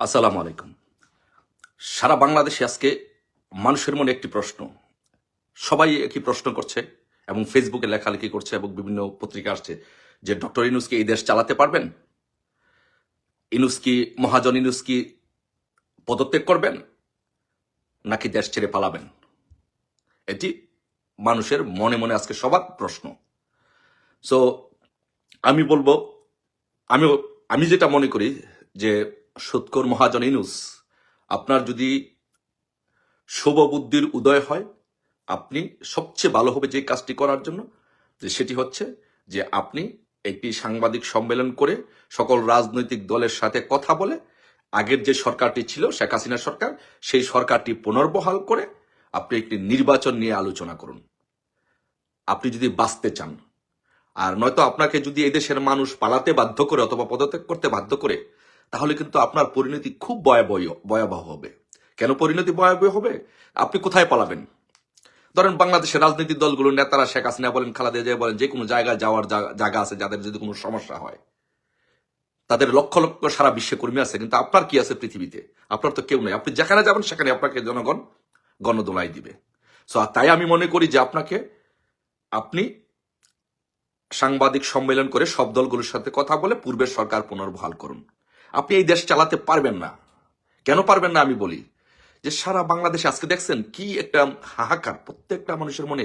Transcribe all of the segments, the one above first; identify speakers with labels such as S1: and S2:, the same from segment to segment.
S1: আসসালামু আলাইকুম। সারা বাংলাদেশে আজকে মানুষের মনে একটি প্রশ্ন। সবাই একই প্রশ্ন করছে এবং ফেসবুকে লেখালেখি করছে এবং বিভিন্ন পত্রিকা আসছে যে, ডক্টর ইনুস কি এই দেশ চালাতে পারবেন? ইনুস কি, মহাজন ইনুস কি পদত্যাগ করবেন? নাকি দেশ ছেড়ে পালাবেন? এটি মানুষের মনে মনে আজকে সবার প্রশ্ন। সো আমি বলব আমি আমি যেটা মনে করি যে সৎকর মহাজন ইনুস আপনার যদি শুভ বুদ্ধির উদয় হয়, আপনি সবচেয়ে ভালো হবে যে কাজটি করার জন্য, যে সেটি হচ্ছে যে আপনি একটি সাংবাদিক সম্মেলন করে সকল রাজনৈতিক দলের সাথে কথা বলে, আগের যে সরকারটি ছিল, শেখ হাসিনা সরকার, সেই সরকারটি পুনর্বহাল করে আপনি একটি নির্বাচন নিয়ে আলোচনা করুন। আপনি যদি বাঁচতে চান, আর নয়তো আপনাকে যদি এদেশের মানুষ পালাতে বাধ্য করে অথবা পদত্যাগ করতে বাধ্য করে তাহলে কিন্তু আপনার পরিণতি খুব ভয়াবহ ভয়াবহ হবে। কেন পরিণতি ভয়াবহ হবে? আপনি কোথায় পালাবেন? ধরেন বাংলাদেশের রাজনৈতিক দলগুলোর নেতারা শেখ হাসিনা বলেন, খালাদা জিয়া বলেন, যে কোনো জায়গায় যাওয়ার জায়গা আছে যাদের যদি কোনো সমস্যা হয়। তাদের লক্ষ লক্ষ সারা বিশ্বে কর্মী আছে, কিন্তু আপনার কি আছে পৃথিবীতে? আপনার তো কেউ নেই। আপনি যেখানে যাবেন, সেখানে আপনাকে জনগণ গণদোলাই দিবে। সো তাই আমি মনে করি যে আপনাকে, আপনি সাংবাদিক সম্মেলন করে সব দলগুলোর সাথে কথা বলে পূর্বের সরকার পুনর্বহাল করুন। আপনি এই দেশ চালাতে পারবেন না। কেন পারবেন না আমি বলি? যে সারা বাংলাদেশে আজকে দেখছেন কি একটা হাহাকার, প্রত্যেকটা মানুষের মনে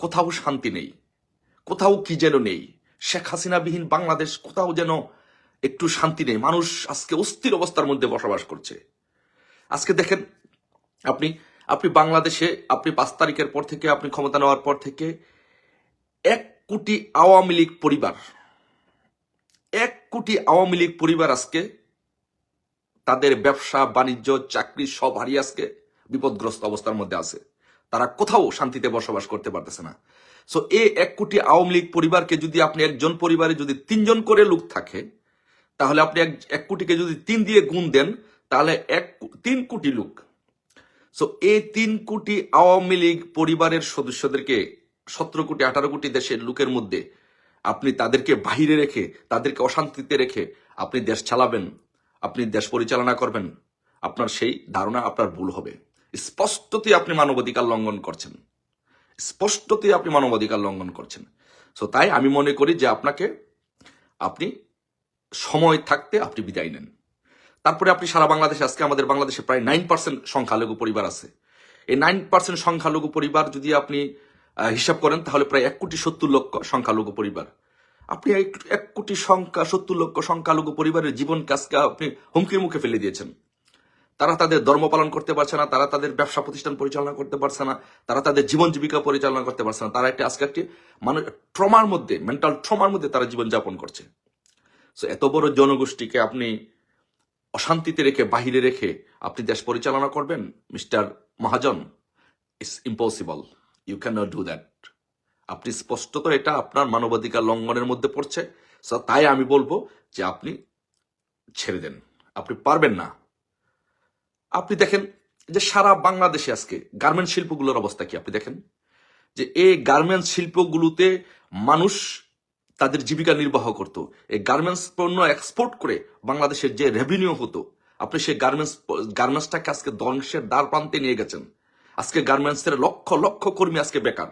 S1: কোথাও শান্তি নেই, কোথাও কি যেন নেই। শেখ হাসিনাবিহীন বাংলাদেশ কোথাও যেন একটু শান্তি নেই। মানুষ আজকে অস্থির অবস্থার মধ্যে বসবাস করছে। আজকে দেখেন আপনি আপনি বাংলাদেশে, আপনি পাঁচ তারিখের পর থেকে, আপনি ক্ষমতা নেওয়ার পর থেকে এক কোটি আওয়ামী লীগ পরিবার, এক কোটি আওয়ামী লীগ পরিবার আজকে তাদের ব্যবসা, বাণিজ্য, চাকরি সব হারিয়ে আজকে বিপদগ্রস্ত অবস্থার মধ্যে আছে। তারা কোথাও শান্তিতে বসবাস করতে পারতেছে না। সো এই এক কোটি আওয়ামী লীগ পরিবারকে যদি আপনি একজন পরিবারে যদি তিনজন করে লোক থাকে, তাহলে আপনি এক কোটিকে যদি তিন দিয়ে গুণ দেন, তাহলে এক তিন কোটি লোক। সো এই তিন কোটি আওয়ামী লীগ পরিবারের সদস্যদেরকে সতেরো কোটি, আঠারো কোটি দেশের লোকের মধ্যে আপনি তাদেরকে বাহিরে রেখে, তাদেরকে অশান্তিতে রেখে আপনি দেশ চালাবেন। আপনি দেশ পরিচালনা করবেন। আপনার সেই ধারণা, আপনার ভুল হবে। স্পষ্টতই আপনি মানবাধিকার লঙ্ঘন করছেন। স্পষ্টতই আপনি মানবাধিকার লঙ্ঘন করছেন। সো তাই আমি মনে করি যে আপনাকে আপনি সময় থাকতে আপনি বিদায় নেন। তারপরে আপনি সারা বাংলাদেশে, আজকে আমাদের বাংলাদেশে প্রায় নাইন পার্সেন্ট সংখ্যালঘু পরিবার আছে। এই নাইন পার্সেন্ট সংখ্যালঘু পরিবার যদি আপনি হিসাব করেন, তাহলে প্রায় এক কোটি সত্তর লক্ষ সংখ্যালঘু পরিবার আপনি এক এক কোটি সংখ্যা, সত্তর লক্ষ সংখ্যালঘু পরিবারের জীবন কাজকে আপনি হুমকির মুখে ফেলে দিয়েছেন। তারা তাদের ধর্ম পালন করতে পারছে না, তারা তাদের ব্যবসা প্রতিষ্ঠান পরিচালনা করতে পারছে না, তারা তাদের জীবন জীবিকা পরিচালনা করতে পারছে না। তারা একটা, আজকে একটি মানুষ, ট্রমার মধ্যে, মেন্টাল ট্রমার মধ্যে তারা জীবন যাপন করছে। সো এত বড় জনগোষ্ঠীকে আপনি অশান্তিতে রেখে, বাহিরে রেখে আপনি দেশ পরিচালনা করবেন, mister Mahajan it's impossible you can not do that আপনি স্পষ্টত এটা আপনার মানবাধিকার লঙ্ঘনের মধ্যে পড়ছে। তাই আমি বলব যে আপনি ছেড়ে দেন। আপনি পারবেন না। আপনি দেখেন যে সারা বাংলাদেশে আজকে গার্মেন্ট শিল্পগুলোর অবস্থা কি? আপনি দেখেন যে এই গার্মেন্টস শিল্পগুলোতে মানুষ তাদের জীবিকা নির্বাহ করত। এই গার্মেন্টস পণ্য এক্সপোর্ট করে বাংলাদেশের যে রেভিনিউ হতো, আপনি সেই গার্মেন্টস গার্মেন্টসটাকে আজকে ধ্বংসের দ্বার প্রান্তে নিয়ে গেছেন। আজকে গার্মেন্টসের লক্ষ লক্ষ কর্মী আজকে বেকার।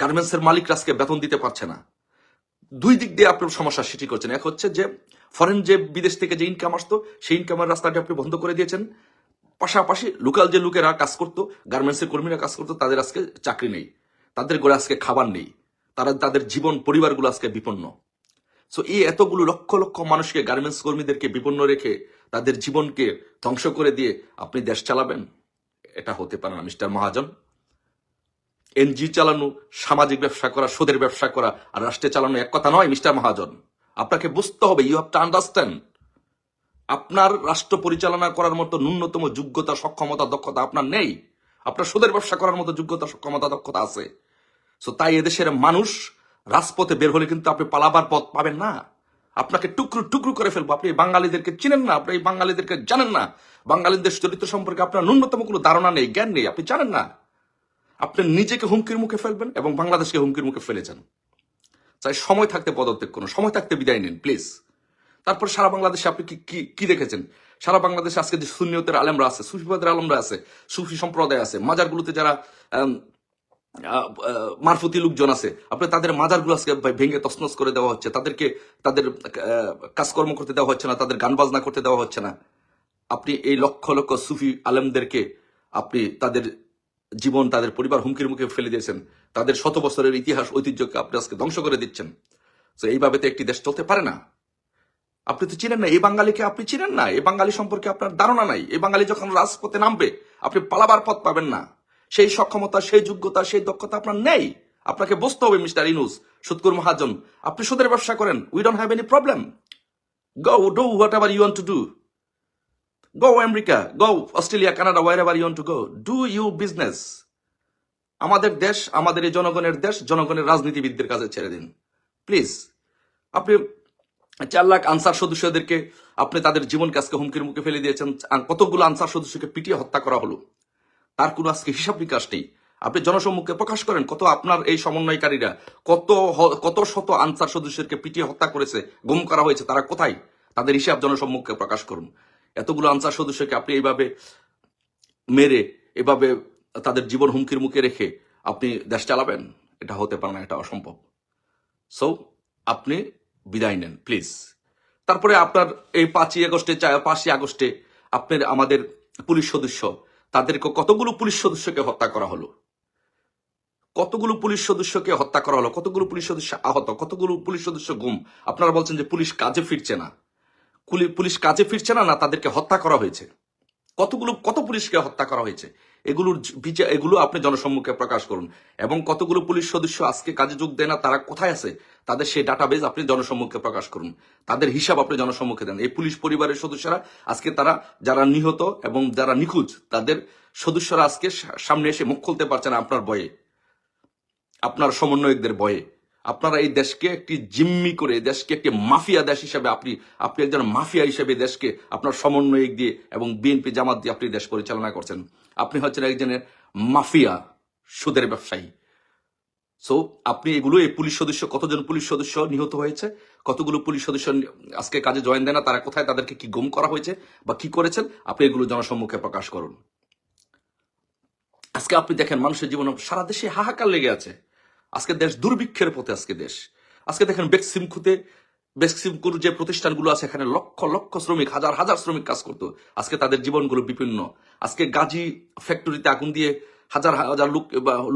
S1: গার্মেন্টসের মালিকরা আজকে বেতন দিতে পারছে না। দুই দিক দিয়ে আপনি সমস্যা সৃষ্টি করছেন। এক হচ্ছে যে ফরেন যে বিদেশ থেকে যে ইনকাম আসতো, সেই ইনকামের রাস্তাটি আপনি বন্ধ করে দিয়েছেন। পাশাপাশি লোকাল যে লোকেরা কাজ করতো, গার্মেন্টসের কর্মীরা কাজ করতো, তাদের আজকে চাকরি নেই। তাদের ঘরে আজকে খাবার নেই। তারা, তাদের জীবন, পরিবারগুলো আজকে বিপন্ন। সো এই এতগুলো লক্ষ লক্ষ মানুষকে, গার্মেন্টস কর্মীদেরকে বিপন্ন রেখে, তাদের জীবনকে ধ্বংস করে দিয়ে আপনি দেশ চালাবেন, এটা হতে পারে না, মিস্টার মহাজন। এনজি চালানো, সামাজিক ব্যবসা করা, সুদের ব্যবসা করা আর রাষ্ট্রে চালানো এক কথা নয়, মিস্টার মহাজন। আপনাকে বুঝতে হবে ইউ হ্যাভ টু আন্ডারস্ট্যান্ড আপনার রাষ্ট্র পরিচালনা করার মতো ন্যূনতম যোগ্যতা, সক্ষমতা, দক্ষতা আপনার নেই। আপনার সুদের ব্যবসা করার মতো যোগ্যতা, সক্ষমতা, দক্ষতা আছে। সো তাই এদেশের মানুষ রাজপথে বের হলে কিন্তু আপনি পালাবার পথ পাবেন না। আপনাকে টুকরো টুকরো করে ফেলব। আপনি বাঙালিদেরকে চিনেন না, আপনি এই বাঙালিদেরকে জানেন না। বাঙালিদের চরিত্র সম্পর্কে আপনার ন্যূনতম কোনো ধারণা নেই, জ্ঞান নেই, আপনি জানেন না। আপনি নিজেকে হুমকির মুখে ফেলবেন এবং বাংলাদেশকে হুমকির মুখে ফেলেছেন তাই সময় থাকতে পদত্যাগ করুন, সময় থাকতে বিদায় নিন প্লিজ তারপর সারা বাংলাদেশে আপনি কি কি দেখেছেন? সারা বাংলাদেশে আজকে যে সুনিয়তের আলেমরা আছে, সুফিবাদের আলমরা আছে, সুফি সম্প্রদায় আছে, মাজারগুলোতে যারা মারফতি লোকজন আছে, আপনি তাদের মাজারগুলো আজকে ভেঙে তসনস করে দেওয়া হচ্ছে, তাদেরকে, তাদের কাজকর্ম করতে দেওয়া হচ্ছে না, তাদের গান বাজনা করতে দেওয়া হচ্ছে না। আপনি এই লক্ষ লক্ষ সুফি আলেমদেরকে আপনি তাদের জীবন তাদের পরিবার হুমকির মুখে ফেলে দিয়েছেন। তাদের শত বছরের ইতিহাস, ঐতিহ্যকে আপনি আজকে ধ্বংস করে দিচ্ছেন। তো এইভাবে তো একটি দেশ চলতে পারে না। আপনি তো চিনেন না, এই বাঙালিকে আপনি চিনেন না। এই বাঙালি সম্পর্কে আপনার ধারণা নাই। এই বাঙালি যখন রাজপথে নামবে, আপনি পালাবার পথ পাবেন না। সেই সক্ষমতা, সেই যোগ্যতা, সেই দক্ষতা আপনার নেই। আপনাকে বুঝতে হবে, মিস্টার ইনুস, সুৎকুর মহাজন। আপনি সুদের ব্যবসা করেন we don't have any problem go do whatever you want to do go America go Australia Canada wherever you to go do you business আমাদের দেশ, আমাদের এই জনগণের দেশ, জনগণের রাজনীতিবিদদের কাছে ছেড়ে দিন। প্লিজ আপনি চার লাখ আনসার সদস্যদেরকে আপনি তাদের জীবনকে আজকে হুমকির মুখে ফেলে দিয়েছেন। কতগুলো আনসার সদস্যকে পিটিয়ে হত্যা করা হলো? তার কোনো আজকে হিসাব নিকাশ নেই। আপনি জনসম্মুখে প্রকাশ করেন কত আপনার এই সমন্বয়কারীরা, কত কত শত আনসার সদস্যকে পিটিয়ে হত্যা করেছে, গুম করা হয়েছে, তারা কোথায়? তাদের হিসাব জনসম্মুখে প্রকাশ করুন। এতগুলো আনসার সদস্যকে আপনি এইভাবে মেরে, এভাবে তাদের জীবন হুমকির মুখে রেখে আপনি দেশ চালাবেন? এটা হতে পারে না, এটা অসম্ভব। সো আপনি বিদায় নেন প্লিজ তারপরে আপনার এই পাঁচই আগস্টে পাঁচই আগস্টে আপনার, আমাদের পুলিশ সদস্য, তাদেরকে কতগুলো পুলিশ সদস্যকে হত্যা করা হলো? কতগুলো পুলিশ সদস্যকে হত্যা করা হলো? কতগুলো পুলিশ সদস্য আহত? কতগুলো পুলিশ সদস্য গুম? আপনারা বলছেন যে পুলিশ কাজে ফিরছে না। পুলিশ কাজে ফিরছে না না তাদেরকে হত্যা করা হয়েছে? কতগুলো কত পুলিশকে হত্যা করা হয়েছে? এগুলোর বিচার এগুলো আপনি জনসম্মুখে প্রকাশ করুন। এবং কতগুলো পুলিশ সদস্য আজকে কাজে যোগ দেয় না, তারা কোথায় আছে? তাদের সেই ডাটাবেজ আপনি জনসম্মুখে প্রকাশ করুন। তাদের হিসাব আপনি জনসম্মুখে দেন। এই পুলিশ পরিবারের সদস্যরা আজকে তারা, যারা নিহত এবং যারা নিখোঁজ, তাদের সদস্যরা আজকে সামনে এসে মুখ খুলতে পারছে না আপনার বয়ে আপনার সমন্বয়কদের ভয়ে। আপনারা এই দেশকে একটি জিম্মি করে দেশকে একটি মাফিয়া দেশ হিসেবে আপনি আপনি একজন মাফিয়া হিসেবে দেশকে আপনার সমন্বয়ক দিয়ে এবং বিএনপি জামাত দিয়ে আপনি দেশ পরিচালনা করছেন। আপনি হচ্ছেন একজনের মাফিয়া, সুদের ব্যবসায়ী। সো আপনি এগুলো, এই পুলিশ সদস্য, কতজন পুলিশ সদস্য নিহত হয়েছে? কতগুলো পুলিশ সদস্য আজকে কাজে জয়েন দেয় না? তারা কোথায়? তাদেরকে কি গুম করা হয়েছে বা কি করেছেন? আপনি এগুলো জনসম্মুখে প্রকাশ করুন। আজকে আপনি দেখেন, মানুষের জীবনে সারা দেশে হাহাকার লেগে আছে। আজকে দেশ দুর্ভিক্ষের পথে আজকে দেশ। আজকে দেখেন বেক্সিমখুতে বেক্সিমকুর যে প্রতিষ্ঠানগুলো আছে, এখানে লক্ষ লক্ষ শ্রমিক, হাজার হাজার শ্রমিক কাজ করতো। আজকে তাদের জীবনগুলো বিপন্ন। আজকে গাজী ফ্যাক্টরিতে আগুন দিয়ে হাজার হাজার লোক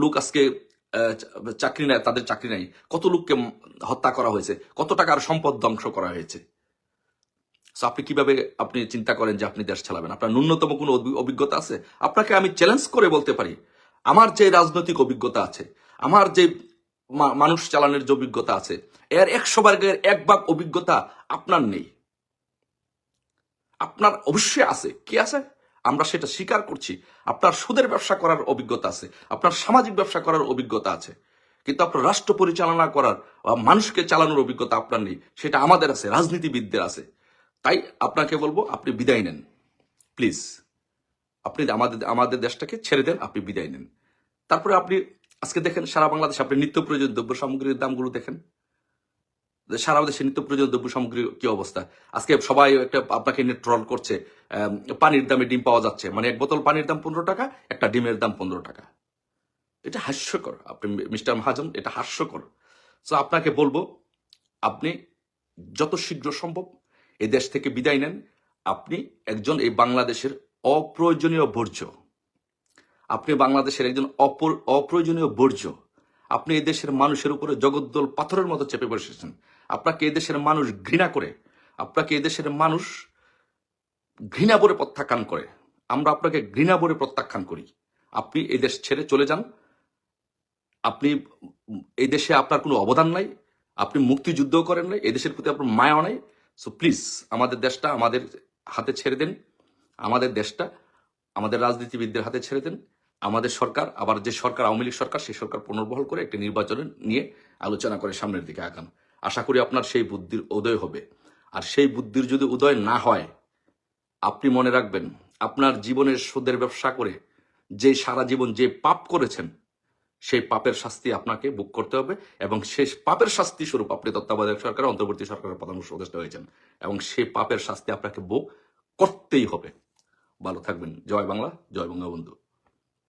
S1: লোক আজকে চাকরি নেয়, তাদের চাকরি নাই। কত লোককে হত্যা করা হয়েছে, কত টাকার সম্পদ ধ্বংস করা হয়েছে। So, আপনি কীভাবে আপনি চিন্তা করেন যে আপনি দেশ চালাবেন? আপনার ন্যূনতম কোনো অভিজ্ঞতা আছে? আপনাকে আমি চ্যালেঞ্জ করে বলতে পারি, আমার যে রাজনৈতিক অভিজ্ঞতা আছে, আমার যে মানুষ চালানোর যে অভিজ্ঞতা আছে, এর একশো ভাগের এক ভাগ অভিজ্ঞতা আপনার নেই। আপনার অবশ্যই আছে। কি আছে? আমরা সেটা স্বীকার করছি। আপনার সুদের ব্যবসা করার অভিজ্ঞতা আছে। আপনার সামাজিক ব্যবসা করার অভিজ্ঞতা আছে। কিন্তু আপনার রাষ্ট্র পরিচালনা করার বা মানুষকে চালানোর অভিজ্ঞতা আপনার নেই। সেটা আমাদের আছে, রাজনীতিবিদদের আছে। তাই আপনাকে বলব, আপনি বিদায় নেন। প্লিজ, আপনি আমাদের আমাদের দেশটাকে ছেড়ে দেন, আপনি বিদায় নেন। তারপরে আপনি আজকে দেখেন সারা বাংলাদেশ, আপনি নিত্য প্রয়োজন দ্রব্য সামগ্রীর দামগুলো দেখেন। সারা দেশে নিত্য প্রয়োজন দ্রব্য সামগ্রীর কি অবস্থা? আজকে সবাই একটা আপনাকে নিয়ে ট্রল করছে পানির দামে ডিম পাওয়া যাচ্ছে। মানে এক বোতল পানির দাম পনেরো টাকা, একটা ডিমের দাম পনেরো টাকা। এটা হাস্যকর। আপনি মিস্টার মহাজন, এটা হাস্যকর। সো আপনাকে বলব, আপনি যত শীঘ্র সম্ভব এই দেশ থেকে বিদায় নেন। আপনি একজন এই বাংলাদেশের অপ্রয়োজনীয় বর্জ্য। আপনি বাংলাদেশের একজন অপর অপ্রয়োজনীয় বর্জ্য। আপনি এই দেশের মানুষের উপরে জগদ্দল পাথরের মতো চেপে বসেছেন। আপনাকে এই দেশের মানুষ ঘৃণা করে। আপনাকে এই দেশের মানুষ ঘৃণা বলে প্রত্যাখ্যান করে। আমরা আপনাকে ঘৃণা বলে প্রত্যাখ্যান করি। আপনি এই দেশ ছেড়ে চলে যান। আপনি এই দেশে আপনার কোনো অবদান নাই। আপনি মুক্তিযুদ্ধ করেন নাই। এই দেশের প্রতি আপনার মায়া নাই। সো প্লিজ আমাদের দেশটা আমাদের হাতে ছেড়ে দেন। আমাদের দেশটা আমাদের রাজনীতিবিদদের হাতে ছেড়ে দেন। আমাদের সরকার, আবার যে সরকার, আওয়ামী লীগ সরকার, সেই সরকার পুনর্বহল করে একটি নির্বাচনের নিয়ে আলোচনা করে সামনের দিকে আগান। আশা করি আপনার সেই বুদ্ধির উদয় হবে। আর সেই বুদ্ধির যদি উদয় না হয়, আপনি মনে রাখবেন, আপনার জীবনের সুদের ব্যবসা করে যে সারা জীবন যে পাপ করেছেন, সেই পাপের শাস্তি আপনাকে বুক করতে হবে এবং সেই পাপের শাস্তি স্বরূপ আপনি তত্ত্বাবধায়ক সরকার অন্তর্বর্তী সরকারের প্রধান উপদেষ্টা হয়েছেন এবং সেই পাপের শাস্তি আপনাকে বুক করতেই হবে। ভালো থাকবেন। জয় বাংলা, জয় বঙ্গবন্ধু।